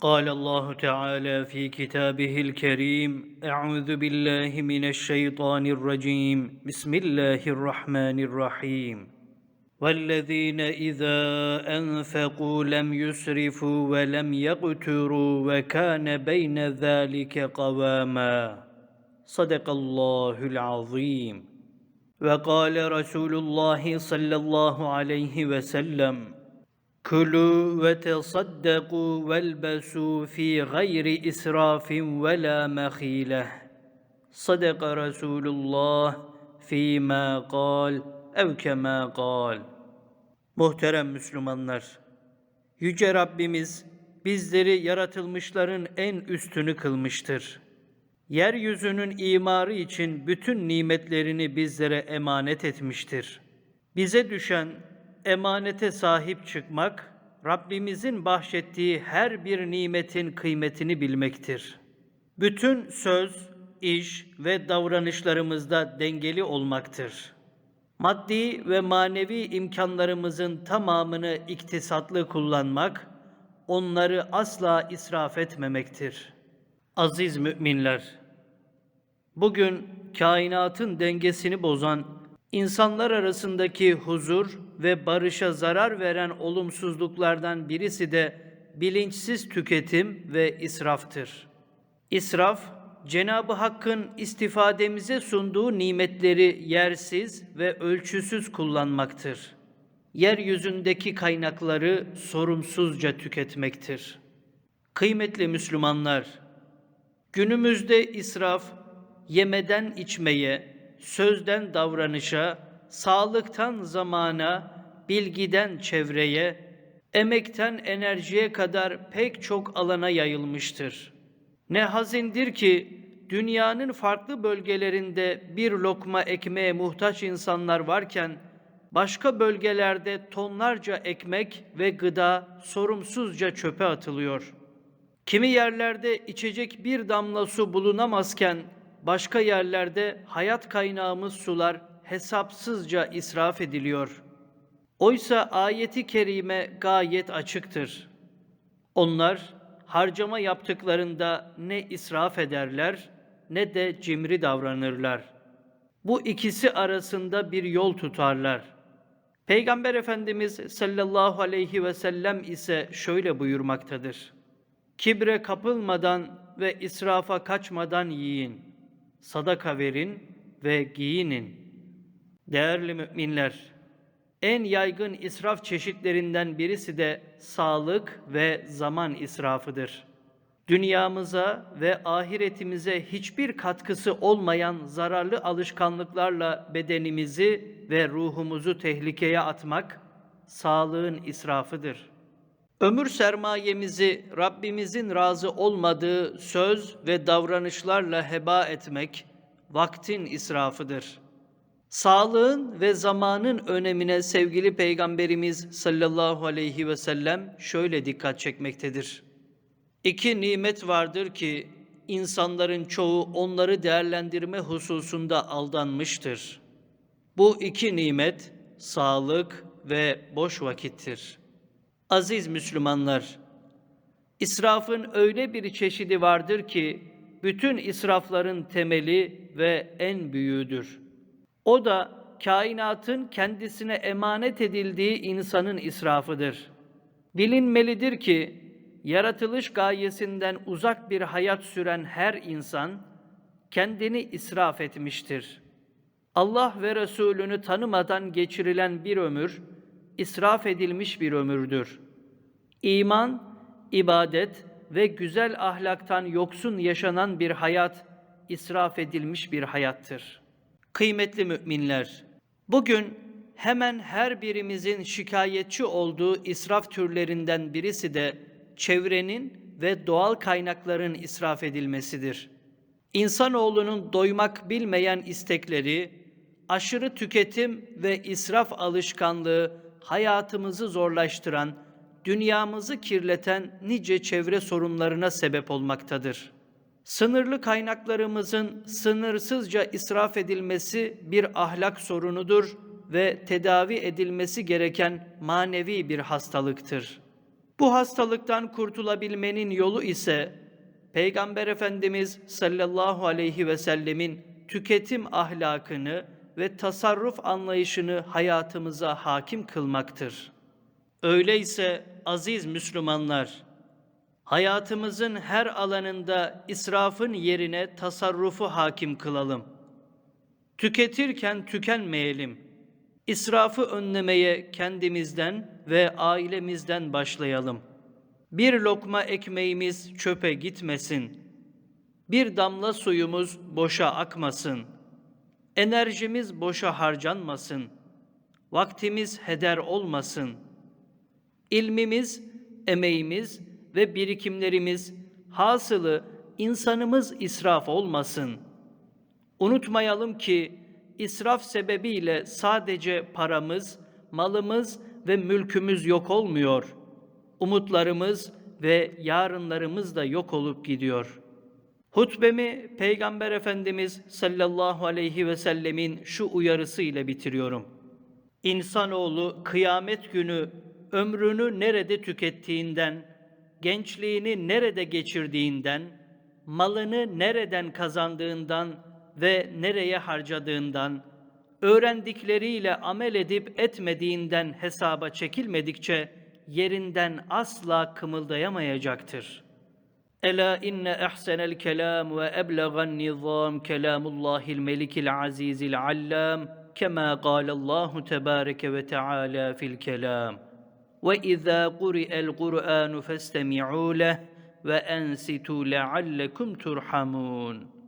قال الله تعالى في كتابه الكريم أعوذ بالله من الشيطان الرجيم. بسم الله الرحمن الرحيم. والذين إذا أنفقوا لم يسرفوا ولم يقتروا وكان بين ذلك قواما. صدق الله العظيم. وقال رسول الله صلى الله عليه وسلم Kulu ve tesaddaku velbesu fi gayri israfin ve la mehileh. Sadaka Resulullah fîmâ kal ev kemâ kal. Muhterem Müslümanlar! Yüce Rabbimiz bizleri yaratılmışların en üstünü kılmıştır. Yeryüzünün imarı için bütün nimetlerini bizlere emanet etmiştir. Bize düşen emanete sahip çıkmak, Rabbimizin bahşettiği her bir nimetin kıymetini bilmektir. Bütün söz, iş ve davranışlarımızda dengeli olmaktır. Maddi ve manevi imkanlarımızın tamamını iktisatlı kullanmak, onları asla israf etmemektir. Aziz müminler, bugün kainatın dengesini bozan İnsanlar arasındaki huzur ve barışa zarar veren olumsuzluklardan birisi de bilinçsiz tüketim ve israftır. İsraf, Cenab-ı Hakk'ın istifademize sunduğu nimetleri yersiz ve ölçüsüz kullanmaktır. Yeryüzündeki kaynakları sorumsuzca tüketmektir. Kıymetli Müslümanlar, günümüzde israf, yemeden içmeye, sözden davranışa, sağlıktan zamana, bilgiden çevreye, emekten enerjiye kadar pek çok alana yayılmıştır. Ne hazindir ki dünyanın farklı bölgelerinde bir lokma ekmeğe muhtaç insanlar varken başka bölgelerde tonlarca ekmek ve gıda sorumsuzca çöpe atılıyor. Kimi yerlerde içecek bir damla su bulunamazken başka yerlerde hayat kaynağımız sular hesapsızca israf ediliyor. Oysa ayeti kerime gayet açıktır. Onlar harcama yaptıklarında ne israf ederler ne de cimri davranırlar. Bu ikisi arasında bir yol tutarlar. Peygamber Efendimiz sallallahu aleyhi ve sellem ise şöyle buyurmaktadır. Kibre kapılmadan ve israfa kaçmadan yiyin.'' sadaka verin ve giyinin. Değerli müminler, en yaygın israf çeşitlerinden birisi de sağlık ve zaman israfıdır. Dünyamıza ve ahiretimize hiçbir katkısı olmayan zararlı alışkanlıklarla bedenimizi ve ruhumuzu tehlikeye atmak sağlığın israfıdır. Ömür sermayemizi Rabbimizin razı olmadığı söz ve davranışlarla heba etmek vaktin israfıdır. Sağlığın ve zamanın önemine sevgili Peygamberimiz sallallahu aleyhi ve sellem şöyle dikkat çekmektedir. İki nimet vardır ki insanların çoğu onları değerlendirme hususunda aldanmıştır. Bu iki nimet sağlık ve boş vakittir.'' Aziz Müslümanlar, israfın öyle bir çeşidi vardır ki bütün israfların temeli ve en büyüğüdür. O da kainatın kendisine emanet edildiği insanın israfıdır. Bilinmelidir ki yaratılış gayesinden uzak bir hayat süren her insan kendini israf etmiştir. Allah ve Resulünü tanımadan geçirilen bir ömür israf edilmiş bir ömürdür. İman, ibadet ve güzel ahlaktan yoksun yaşanan bir hayat israf edilmiş bir hayattır. Kıymetli müminler, bugün hemen her birimizin şikayetçi olduğu israf türlerinden birisi de çevrenin ve doğal kaynakların israf edilmesidir. İnsanoğlunun doymak bilmeyen istekleri, aşırı tüketim ve israf alışkanlığı hayatımızı zorlaştıran, dünyamızı kirleten nice çevre sorunlarına sebep olmaktadır. Sınırlı kaynaklarımızın sınırsızca israf edilmesi bir ahlak sorunudur ve tedavi edilmesi gereken manevi bir hastalıktır. Bu hastalıktan kurtulabilmenin yolu ise Peygamber Efendimiz sallallahu aleyhi ve sellemin tüketim ahlakını ve tasarruf anlayışını hayatımıza hakim kılmaktır. Öyleyse aziz Müslümanlar, hayatımızın her alanında israfın yerine tasarrufu hakim kılalım. Tüketirken tükenmeyelim. İsrafı önlemeye kendimizden ve ailemizden başlayalım. Bir lokma ekmeğimiz çöpe gitmesin. Bir damla suyumuz boşa akmasın. Enerjimiz boşa harcanmasın. Vaktimiz heder olmasın. İlmimiz, emeğimiz ve birikimlerimiz hasılı insanımız israf olmasın. Unutmayalım ki israf sebebiyle sadece paramız, malımız ve mülkümüz yok olmuyor. Umutlarımız ve yarınlarımız da yok olup gidiyor. Hutbemi Peygamber Efendimiz sallallahu aleyhi ve sellemin şu uyarısı ile bitiriyorum. İnsanoğlu kıyamet günü ömrünü nerede tükettiğinden, gençliğini nerede geçirdiğinden, malını nereden kazandığından ve nereye harcadığından, öğrendikleriyle amel edip etmediğinden hesaba çekilmedikçe yerinden asla kımıldayamayacaktır. Ela inne ahsenel kelam ve eblegan nizam kelamullahil melikil azizil allam kema Allahu tebareke ve teala fil kelam. وإذا قرئ القرآن فاستمعوا له وأنستوا لعلكم ترحمون